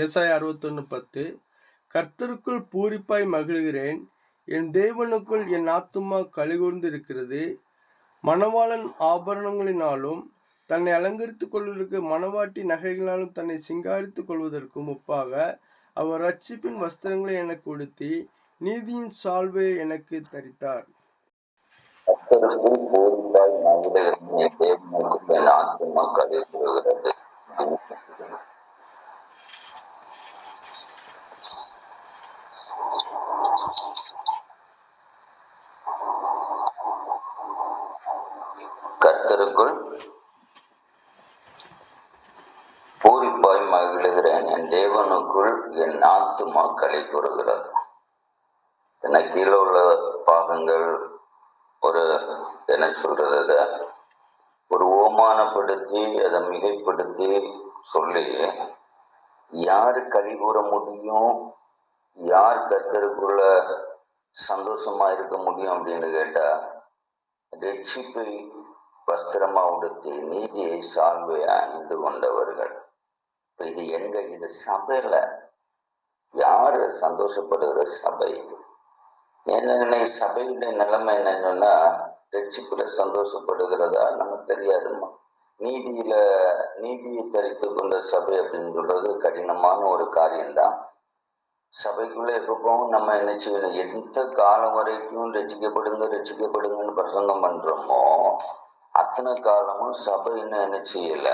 ஏசாய அறுபத்தொன்னு பத்து கர்த்தருக்குள் பூரிப்பாய் மகிழ்கிறேன். என் தேவனுக்குள் என் ஆத்துமா கலிகூர்ந்து இருக்கிறது மணவாளன் ஆபரணங்களினாலும் தன்னை அலங்கரித்துக் கொள்வதற்கு மணவாட்டி நகைகளாலும் தன்னை சிங்காரித்துக் கொள்வதற்கும் ஒப்பாக அவர் ரட்சிப்பின் வஸ்திரங்களை எனக்கு உடுத்தி நீதியின் சால்வை எனக்கு தரித்தார். கர்த்தருக்குள் போரிப்பாய் மகிழ்கிறேன் என் தேவனுக்கும் என் ஆத்துமா கழிவுகிறது கர்த்தருக்குள் பூரிப்பாய் மகிழ்கிறேன். என் தேவனுக்குள் என் ஆத்துமா கலை கூறுகிறது. என கீழே உள்ள பாகங்கள் ஒரு என்ன சொல்றது ஒரு ஓமானப்படுத்தி அதை மிகைப்படுத்தி சொல்லி யாரு களி கூற முடியும்? யார் கர்த்தருக்குள்ள சந்தோஷமா இருக்க முடியும் அப்படின்னு கேட்டா ரட்சிப்பை வஸ்திரமா உடுத்தி நீதியை சால்வை அணிந்து கொண்டவர்கள். இது எங்க இது சபையில யாரு சந்தோஷப்படுகிற சபை? என்ன சபையுடைய நிலைமை என்னன்னா ரட்சிப்புல சந்தோஷப்படுகிறதா? நமக்கு தெரியாதுமா நீதியில நீதியை தரித்து கொண்ட சபை அப்படின்னு சொல்றது கடினமான ஒரு காரியம்தான். சபைக்குள்ள எப்பவும் நம்ம என்ன செய்யணும்? எந்த காலம் வரைக்கும் ரசிக்கப்படுங்க ரசிக்கப்படுங்கன்னு பிரசங்கம் பண்றோமோ அத்தனை காலமும் சபைன்னு என்ன செய்யல?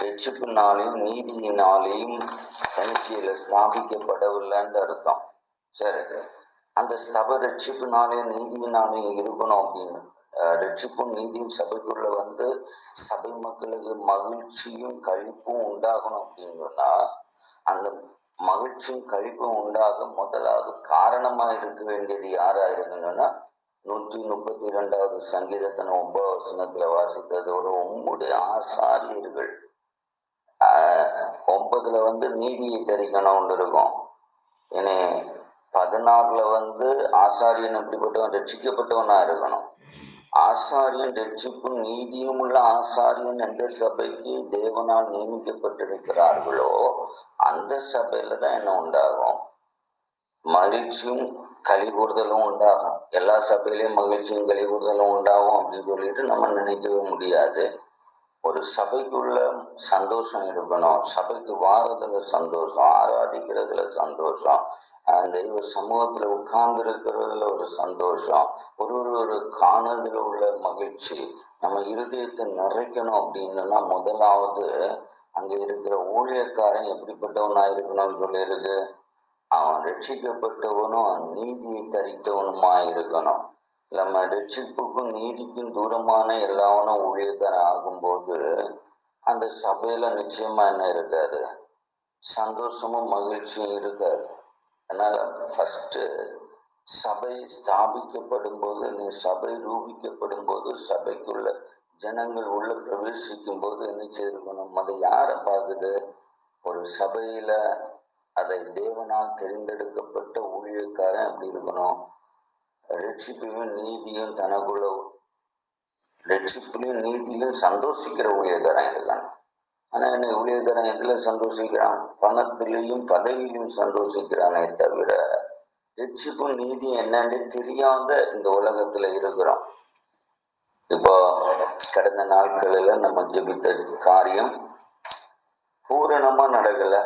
ரட்சிப்பினாலையும் நீதியினாலையும் என்ன ஸ்தாபிக்கப்படவில்லைன்னு அர்த்தம். சரி அந்த சபை ரட்சிப்பினாலையும் நீதியினாலையும் இருக்கணும் அப்படின்னு. ரட்சிப்பும் நீதியும் சபைக்குள்ள வந்து சபை மக்களுக்கு மகிழ்ச்சியும் கழிப்பும் உண்டாகணும் அப்படின்னு சொன்னா அந்த மகிழ்ச்சியும் கழிப்பும் உண்டாக முதலாவது காரணமா இருக்க வேண்டியது யாரா இருக்கணும்னா நூற்றி முப்பத்தி இரண்டாவது சங்கீதத்தின் ஒன்பது வசனத்துல வாசித்ததோட உம்முடைய ஆசாரியர்கள் ஒன்பதுல வந்து நீதியை தெரிக்கணும்னு இருக்கும். இனி பதினாறுல வந்து ஆசாரியன் எப்படிப்பட்டவன் ரட்சிக்கப்பட்டவனா இருக்கணும். ஆசாரியன் ரட்சிப்பும் நீதியும் உள்ள ஆசாரியன் எந்த சபைக்கு தேவனால் நியமிக்கப்பட்டிருக்கிறார்களோ அந்த சபையில தான் என்ன உண்டாகும்? மகிழ்ச்சியும் கழிவுறுதலும் உண்டாகும். எல்லா சபையிலையும் மகிழ்ச்சியும் கழிவுறுதலும் உண்டாகும் அப்படின்னு சொல்லிட்டு நம்ம நினைக்கவே முடியாது. ஒரு சபைக்குள்ள சந்தோஷம் இருக்கணும். சபைக்கு வாரதுல சந்தோஷம் ஆராதிக்கிறதுல சந்தோஷம் அந்த தெய்வ சமூகத்துல உட்கார்ந்து இருக்கிறதுல ஒரு சந்தோஷம் ஒரு ஒரு ஒரு காணதுல உள்ள மகிழ்ச்சி நம்ம இருதயத்தை நிறைக்கணும் அப்படின்னா முதலாவது அங்க இருக்கிற ஊழியக்காரன் எப்படிப்பட்டவனா இருக்கணும்னு சொல்லியிருக்கு. அவன் ரட்சிக்கப்பட்டவனும் நீதியை தரித்தவனுமா இருக்கணும் நம்ம ரட்சிப்புக்கும் நீதிக்கும் தூரமான எல்லாவனும் ஊழியக்காரன் ஆகும்போது அந்த சபையில நிச்சயமா என்ன இருக்காது? சந்தோஷமும் மகிழ்ச்சியும் இருக்காது. அதனால ஃபர்ஸ்ட் சபை ஸ்தாபிக்கப்படும் போது நீ சபை ரூபிக்கப்படும் போது சபைக்குள்ள ஜனங்கள் உள்ள பிரவேசிக்கும் போது என்ன செய்திருக்கணும்? அதை யாரை பார்க்குது ஒரு சபையில அதை தேவனால் தெரிந்தெடுக்கப்பட்ட ஊழியக்காரன் அப்படி இருக்கணும். ரட்சிப்பையும் நீதியும் தனக்குள்ள ரட்சிப்பிலையும் நீதியிலும் சந்தோஷிக்கிற ஊழியக்காரன் இருக்கான் ஆனா என்ன ஊழியக்காரன் எதுல சந்தோஷிக்கிறான்? பணத்திலையும் பதவியிலும் சந்தோஷிக்கிறானே தவிர ரட்சிப்பும் நீதி என்னன்னு தெரியாத இந்த உலகத்துல இருக்கிறோம். இப்போ கடந்த நாட்களில் நம்ம ஜெபித்த காரியம் பூரணமா நடக்கல.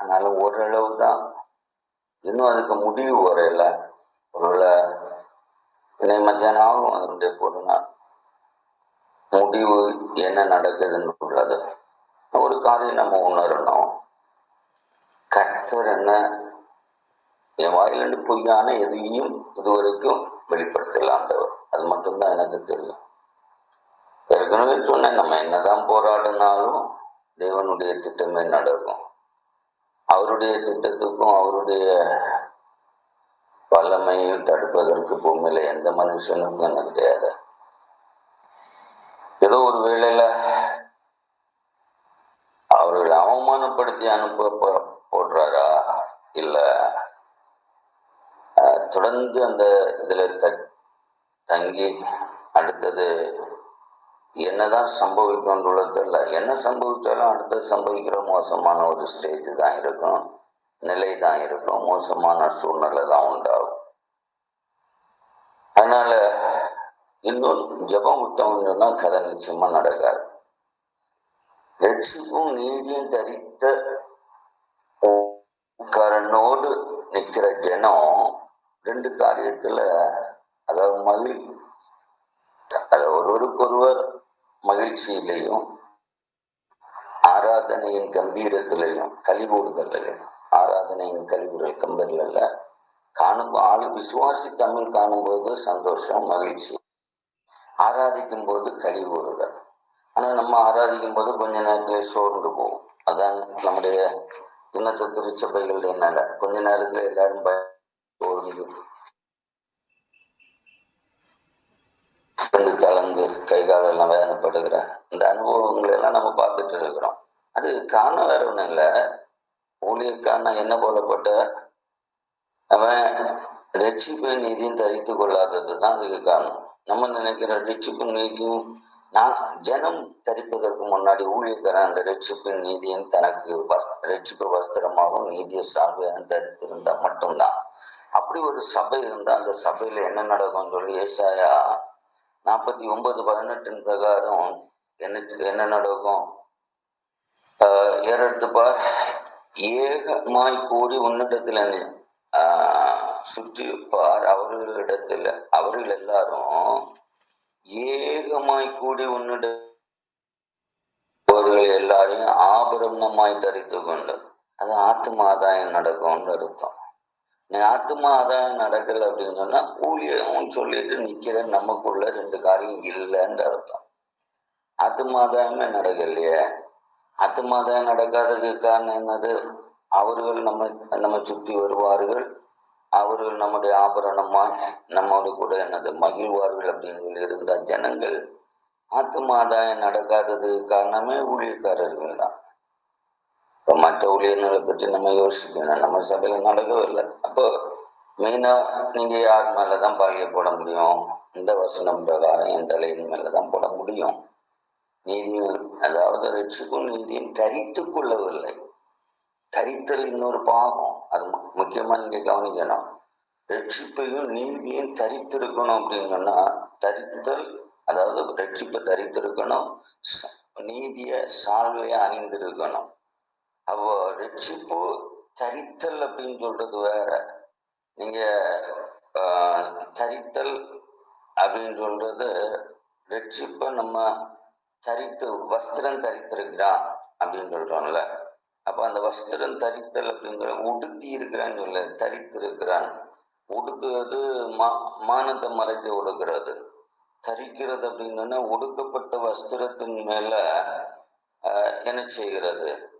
ஆனாலும் ஓரளவு தான் இன்னும் அதுக்கு முடிவு வரையில உள்ள இன்னைக்கு மத்தியானம் அதனுடைய பொருள் முடிவு என்ன நடக்குதுன்னு உள்ளது ஒரு காரியம் நம்ம உணரணும். கர்த்தர் என்ன என் வாயிலிருந்து பொய்யான எதையும் இதுவரைக்கும் வெளிப்படுத்தலாண்டவர் அது மட்டும்தான் எனக்கு தெரியும். ஏற்கனவே சொன்னேன் நம்ம என்னதான் போராடினாலும் தேவனுடைய திட்டமே நடக்கும். அவருடைய திட்டத்துக்கும் அவருடைய வல்லமையில் தடுப்பதற்கு பூமியில எந்த மனுஷனுக்கும் எனக்கு கிடையாது. ஏதோ ஒரு வேளையில அவர்களை அவமானப்படுத்தி அனுப்ப போடுறாரா? இல்ல தொடர்ந்து அந்த இதுல த- தங்கி அடுத்தது என்னதான் சம்பவிக்கும் தெரியல என்ன சம்பவிச்சாலும் அடுத்து சம்பவிக்கிற மோசமான ஒரு ஸ்டேஜ் தான் இருக்கும். நிலை தான் இருக்கும் மோசமான சூழ்நிலை தான் உண்டாகும். அதனால இன்னொன்று ஜபம் விட்டோம்னு சொன்னா கதை நிச்சயமா நடக்காது. ரட்சிப்பும் நீதியும் தரித்த கரனோடு நிக்கிற ஜனம் ரெண்டு காரியத்துல அதாவது மகிழ் அத ஒருவருக்கொருவர் மகிழ்ச்சியிலையும் ஆராதனையின் கம்பீரத்திலையும் கலிகூறுதலையும் ஆராதனையின் கழிவுகள் கம்பீரில் இல்ல காணும் ஆள் விசுவாசி தமிழ் காணும்போது சந்தோஷம் மகிழ்ச்சி. ஆராதிக்கும் போது கழிவு கூறுதல் ஆனா நம்ம ஆராதிக்கும் போது கொஞ்ச நேரத்துல சோர்ந்து போகும். அதான் நம்முடைய இன்னத்த திருச்சபைகள் என்னங்க கொஞ்ச நேரத்துல எல்லாரும் பய- சோர்ந்து தளர்ந்து கை காலெல்லாம் வேதனைப்படுகிற இந்த அனுபவங்களை எல்லாம் நம்ம பார்த்துட்டு இருக்கிறோம். அது காரணம் வேற ஒன்றும் இல்லை. ஊழியக்காரன் என்ன போலப்பட்ட அவன் ரட்சிப்பு நீதியும் தரித்து கொள்ளாதது தான் அதுக்கு காரணம். நம்ம நினைக்கிற ரட்சிப்பு நீதியும் நான் ஜனம் தரிப்பதற்கு முன்னாடி ஊழியக்காரன் அந்த ரட்சிப்பு நீதியும் தனக்கு வஸ் ரட்சிப்பு வஸ்திரமாகவும் நீதிய சால்வையாக தரித்திருந்தா மட்டும்தான். அப்படி ஒரு சபை இருந்தா அந்த சபையில என்ன நடக்கும் சொல்லி ஏசாயா நாற்பத்தி ஒன்பது பதினெட்டின் பிரகாரம் என்ன என்ன நடக்கும்? ஏறெடுத்துப்பா ஏகமாய் கூடி உன்னிடத்துல ஆஹ் சுற்றி பார் அவர்களிடத்துல. அவர்கள் எல்லாரும் ஏகமாய் கூடி உன்னிட அவர்கள் எல்லாரையும் ஆபரணமாய் தரித்து கொண்டு. அது ஆத்ம ஆதாயம் நடக்கும்னு அர்த்தம். நீ ஆத்ம ஆதாயம் நடக்கல அப்படின்னு சொன்னா ஊழியம் சொல்லிட்டு நிக்கிற நமக்குள்ள ரெண்டு காரியம் இல்லைன்ற அர்த்தம். ஆத்ம ஆதாயமே நடக்கலையே. ஆத்ம நடக்காததுக்கு காரணம் என்னது? அவர்கள் நம்ம நம்ம சுற்றி வருவார்கள். அவர்கள் நம்முடைய ஆபரணமா நம்மோடு கூட என்னது மகிழ்வார்கள் அப்படின்னு சொல்லி இருந்த ஜனங்கள் ஆத்ம நடக்காதது நடக்காததுக்கு காரணமே ஊழியக்காரர்கள் தான். இப்போ மற்ற ஊழியர்களை பற்றி நம்ம யோசிக்கணும் நம்ம சபையில் நடக்கவில்லை. அப்போ மெயினா நீங்க யார் மேலதான் பாகிய போட முடியும்? இந்த வசனம் பிரகாரம் என் தலையின் மேலதான் போட முடியும். நீதியும் அதாவது ரட்சிக்கும் நீதியும் தரித்து கொள்ளவில்லை. தரித்தல் இன்னொரு பாகம் அது முக்கியமா நீங்க கவனிக்கணும். ரட்சிப்பையும் நீதியும் தரித்திருக்கணும் அப்படின்னு சொன்னா தரித்தல் அதாவது ரட்சிப்பை தரித்திருக்கணும் நீதிய சால்வையை அணிந்திருக்கணும். அப்போ ரட்சிப்பு தரித்தல் அப்படின்னு சொல்றது வேற. நீங்க தரித்தல் அப்படின்னு சொல்றது ரட்சிப்பை நம்ம தரித்து வஸ்திரம் தரித்திருக்கிறான் அப்படின்னு சொல்றோம்ல அப்ப அந்த வஸ்திரம் தரித்தல் அப்படிங்கிற உடுத்தி இருக்கிறான்னு சொல்ல தரித்திருக்கிறான். உடுத்துவது மா மானத்தை மறைக்க உடுக்கிறது. தரிக்கிறது அப்படின்னா ஒடுக்கப்பட்ட வஸ்திரத்தின் மேல என்ன செய்கிறது?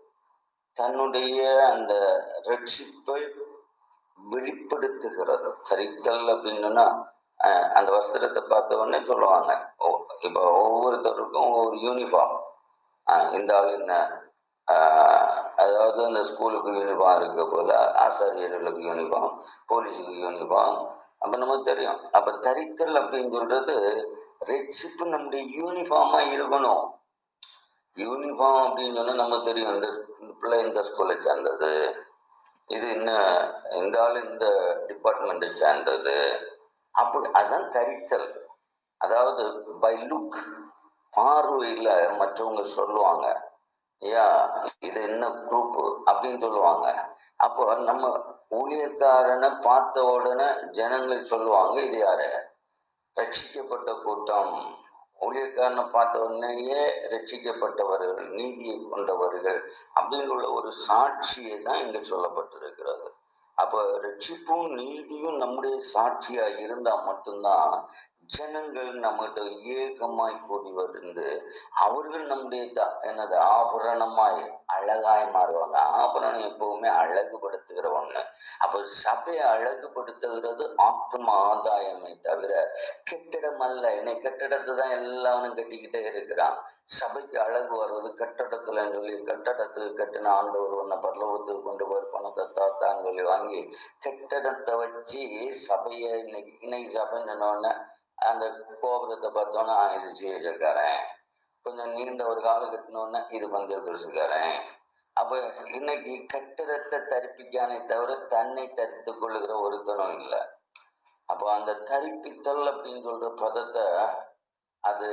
தன்னுடைய அந்த ரட்சிப்பை வெளிப்படுத்துகிறது. தரித்தல் அப்படின்னா அந்த வஸ்திரத்தை பார்த்த உடனே சொல்லுவாங்க. ஓ- இப்போ ஒவ்வொருத்தருக்கும் ஒவ்வொரு யூனிஃபார்ம் இந்த ஆள் என்ன? அதாவது அந்த ஸ்கூலுக்கு யூனிஃபார்ம் இருக்க போல ஆசிரியர்களுக்கு யூனிஃபார்ம் போலீஸுக்கு யூனிஃபார்ம் அப்ப நமக்கு தெரியும். அப்ப தரித்தல் அப்படின்னு சொல்றது ரெட்ஷிப்பு நம்முடைய யூனிஃபார்மா இருக்கணும். யூனிஃபார்ம் அப்படின்னு சொன்னா நம்ம தெரியும். இந்த இந்த பிள்ளை இந்த ஸ்கூலை சேர்ந்தது. இது என்ன? இந்த ஆள் இந்த டிபார்ட்மெண்ட்டை சேர்ந்தது. அப்படி அதான் தரித்தல். அதாவது பை லுக் பார்வையில மற்றவங்க சொல்லுவாங்க. ஐயா இது என்ன குரூப் அப்படின்னு சொல்லுவாங்க. அப்போ நம்ம ஊழியக்காரனை பார்த்த உடனே ஜனங்கள் சொல்லுவாங்க இது யாரு? ரட்சிக்கப்பட்ட கூட்டம். ஊழியக்காரனை பார்த்த உடனேயே ரட்சிக்கப்பட்டவர்கள் நீதியை கொண்டவர்கள் அப்படின்னு உள்ள ஒரு சாட்சியை தான் இங்க சொல்லப்பட்டிருக்கிறது. அப்ப ரட்சிப்பும் நீதியும் நம்முடைய சாட்சியா இருந்தா மட்டும்தான் ஜனங்கள் நம்மகிட்ட ஏகமாய் கூடி வந்து அவர்கள் நம்முடைய என்னது ஆபரணமாய் அழகாய் மாறுவாங்க. ஆபரணம் எப்பவுமே அழகுபடுத்துகிற ஒண்ணு அப்ப சபையை அழகுபடுத்துகிறது ஆத்ம ஆதாயமே தவிர கெட்டிடம் அல்ல. என்னை கட்டிடத்தை தான் எல்லாரும் கட்டிக்கிட்டே இருக்கிறான் சபைக்கு அழகு வர்றது கட்டடத்துல சொல்லி கட்டடத்துக்கு கட்டின ஆண்டவர் உன்னை பரலோகத்துக்கு கொண்டு போய் பணத்தை தாத்தான்னு சொல்லி வாங்கி கட்டடத்தை வச்சு சபையை இன்னைக்கு இன்னைக்கு சபைன்னு உடனே அந்த கோபுரத்தை பார்த்தோன்னா இது சிகிச்சைக்காரன் கொஞ்சம் நீண்ட ஒரு காலம் கட்டினோன்னா இது பந்தய கிறிஸ்துக்காரன் அப்ப இன்னைக்கு கட்டிடத்தை தரிப்பிக்கானே தவிர தன்னை தரித்து கொள்ளுகிற ஒருத்தனும் இல்லை. அப்போ அந்த தரிப்பித்தல் அப்படின்னு சொல்ற பதத்தை அது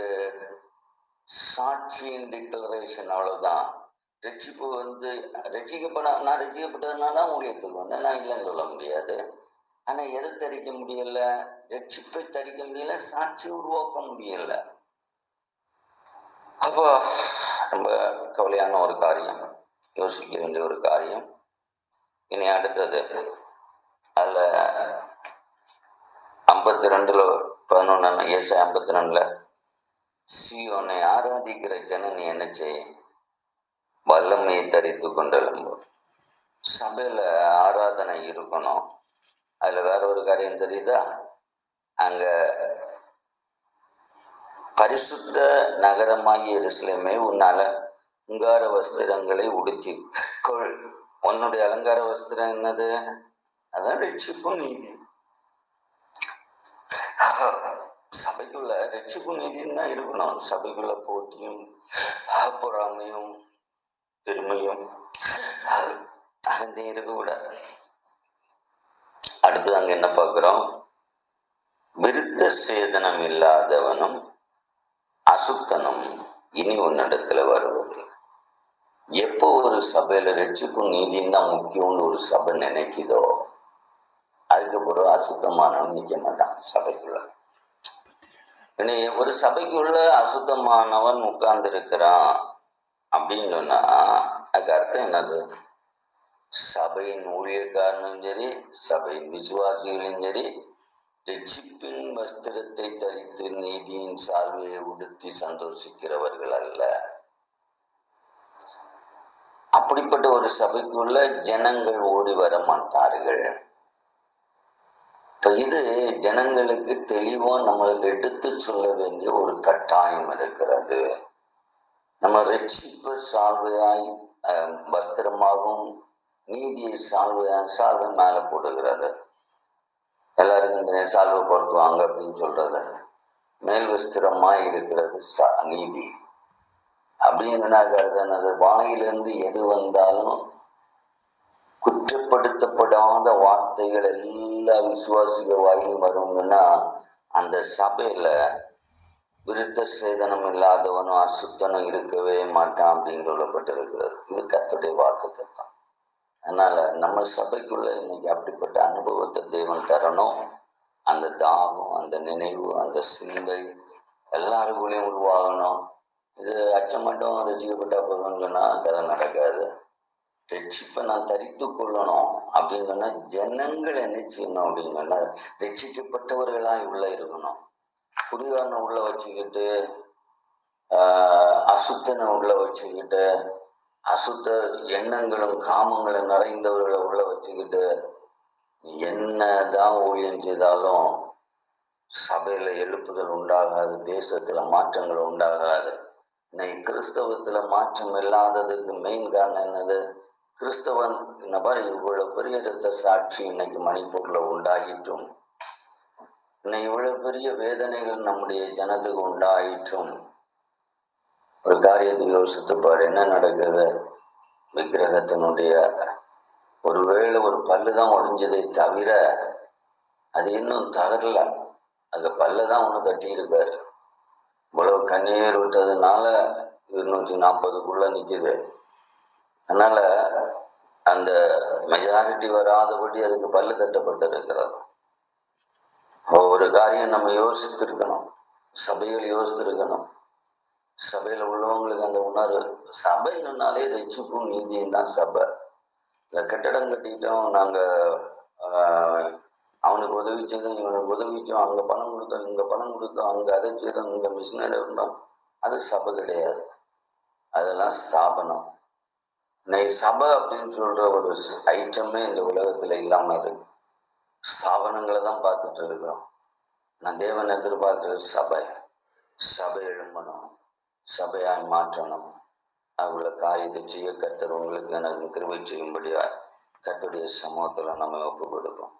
சாட்சியின் டிக்ளரேஷன் அவ்வளவுதான். ரட்சிப்பு வந்து ரட்சிக்கப்பட நான் ரட்சிக்கப்பட்டதுனால ஊழியத்துக்கு வந்தேன். நான் இல்லைன்னு சொல்ல முடியாது. ஆனா எதை தரிக்க முடியல? ரட்சிப்பை தரிக்க முடியல சாட்சி உருவாக்க முடியல. அப்போ ரொம்ப கவலையான ஒரு காரியம் யோசிக்க வேண்டிய ஒரு காரியம். இனி அடுத்தது அதுல ஐம்பத்தி ரெண்டுல பதினொன்னு ஏசு ஐம்பத்தி ரெண்டுல சியோனை ஆராதிக்கிற ஜனனி என்ன செய்ய வல்லமையை தரித்து கொண்டெழும்பு சபையில ஆராதனை இருக்கணும். அதுல வேற ஒரு காரியம் தெரியுதா? அங்க பரிசுத்த நகரமாகிய எருசலேமே உன்னால அலங்கார வஸ்திரங்களை உடுத்தி கொள். உன்னுடைய அலங்கார வஸ்திரம் என்னது? அதான் ரட்சிப்பு நீதி. சபைக்குள்ள ரட்சிப்பு நீதின்னு தான் இருக்கணும். சபைக்குள்ள போட்டியும் பொறாமையும் பெருமையும் அகந்தே இருக்கக்கூடாது. அடுத்து அங்க என்ன பார்க்கிறோம்? விருத்த சேதனம் இல்லாதவனும் அசுத்தனும் இனி உன்னிடத்துல வருவது. எப்போ ஒரு சபையில ரட்சிப்பு நீதியும் தான் முக்கியம்னு ஒரு சபை நினைக்குதோ அதுக்கப்புறம் அசுத்தமானவன் நிக்க மாட்டான் சபைக்குள்ள. இனி ஒரு சபைக்குள்ள அசுத்தமானவன் உட்கார்ந்து இருக்கிறான் அப்படின்னு சொன்னா அதுக்கு அர்த்தம் என்னது? சபையின் ஊழியக்காரனும் சரி சபையின் விசுவாசிகளும் சரி ரட்சிப்பின் வஸ்திரத்தை தரித்து நீதியின் சால்வையை உடுத்தி சந்தோஷிக்கிறவர்கள் அல்ல. அப்படிப்பட்ட ஒரு சபைக்குள்ள ஜனங்கள் ஓடி வர மாட்டார்கள். இப்ப இது ஜனங்களுக்கு தெளிவா நம்மளுக்கு எடுத்து சொல்ல வேண்டிய ஒரு கட்டாயம் இருக்கிறது. நம்ம ரட்சிப்பு சால்வையாய் அஹ், வஸ்திரமாகவும் நீதியை சால்வை சால்வை மேல போடுகிறது எல்லாருக்கும் இந்த சால்வை பொருத்துவாங்க அப்படின்னு சொல்றது மேல் விஸ்திரமா இருக்கிறது ச- நீதி. அப்படின்னு என்னது? வாயிலிருந்து எது வந்தாலும் குற்றப்படுத்தப்படாத வார்த்தைகள் எல்லா விசுவாசிக வாயிலும் வரும்னா அந்த சபையில விருத்த சேதனம் இல்லாதவனும் அசுத்தனும் இருக்கவே மாட்டான் அப்படின்னு சொல்லப்பட்டிருக்கிறது. இது கத்துடைய வாக்கு தத்துவம் அதனால நம்ம சபைக்குள்ள இன்னைக்கு அப்படிப்பட்ட அனுபவத்தை தேவன் தரணும். அந்த தாகம் அந்த நினைவு அந்த சிந்தை எல்லாருக்குள்ளேயும் உருவாகணும். இது அச்சம் மட்டும் ரசிக்கப்பட்டா போதும்னு சொன்னா கதை நடக்காது. ரட்சிப்பை நான் தரித்து கொள்ளணும் அப்படின்னு சொன்னா ஜனங்கள் என்ன செய்யணும் அப்படின்னு சொன்னா ரட்சிக்கப்பட்டவர்களாய் உள்ள இருக்கணும். குடிகாரனை உள்ள வச்சுக்கிட்டு ஆஹ் அசுத்தனை உள்ள வச்சுக்கிட்டு அசுத்த எண்ணங்களும் காமங்களும் நிறைந்தவர்களை உள்ள வச்சுக்கிட்டு என்னதான் ஊழியம் செய்தாலும் சபையில எழுப்புதல் உண்டாகாது தேசத்துல மாற்றங்கள் உண்டாகாது. இன்னைக்கு கிறிஸ்தவத்துல மாற்றம் இல்லாததுக்கு மெயின் காரணம் என்னது? கிறிஸ்தவன் இந்த மாதிரி இவ்வளவு பெரிய ரத்த சாட்சி இன்னைக்கு மணிப்பூர்ல உண்டாயிற்றும். இன்னைக்கு இவ்வளவு பெரிய வேதனைகள் நம்முடைய ஜனத்துக்கு உண்டாயிற்றும். ஒரு காரியத்தை யோசித்து பாரு என்ன நடக்குது? விக்கிரகத்தினுடைய ஒருவேளை ஒரு பல்லு தான் உடைஞ்சதை தவிர அது இன்னும் தகரல. அந்த பல்ல தான் ஒன்று கட்டியிருக்காரு இவ்வளவு கண்ணீர் விட்டதுனால இருநூற்றி நாற்பதுக்குள்ள நிக்குது. அதனால அந்த மெஜாரிட்டி வராதபடி அதுக்கு பல்லு தட்டப்பட்டிருக்கிறது ஒரு காரியம் நம்ம யோசித்திருக்கணும். சபைகள் யோசித்திருக்கணும். சபையில உள்ளவங்களுக்கு அந்த உணர்வு. சபைனாலே ரெச்சுக்கும் நீதியும் தான் சபை. இந்த கட்டடம் கட்டிட்டோம் நாங்க அவனுக்கு உதவி செய்தோம் இவனுக்கு உதவி செய்வோம் அங்க பணம் கொடுத்தோம் இங்க பணம் கொடுத்தோம் அங்க அதை செய்தோம் இங்க மிஷினரி இருந்தோம் அது சபை கிடையாது. அதெல்லாம் ஸ்தாபனம். இன்னைக்கு சபை அப்படின்னு சொல்ற ஒரு ஐட்டமே இந்த உலகத்துல இல்லாம இருக்கு. ஸ்தாபனங்களை தான் பார்த்துட்டு இருக்கிறோம். நான் தேவன் எதிர்பார்க்கிற சபை. சபை எழும்பணும். சபையாய் மாற்றணும். உள்ள காரியத்தை செய்ய கத்தர் உங்களுக்கு எனக்கு கிருபை செய்யும்படியா கத்துடைய சமூகத்துல நம்ம ஒப்பு கொடுப்போம்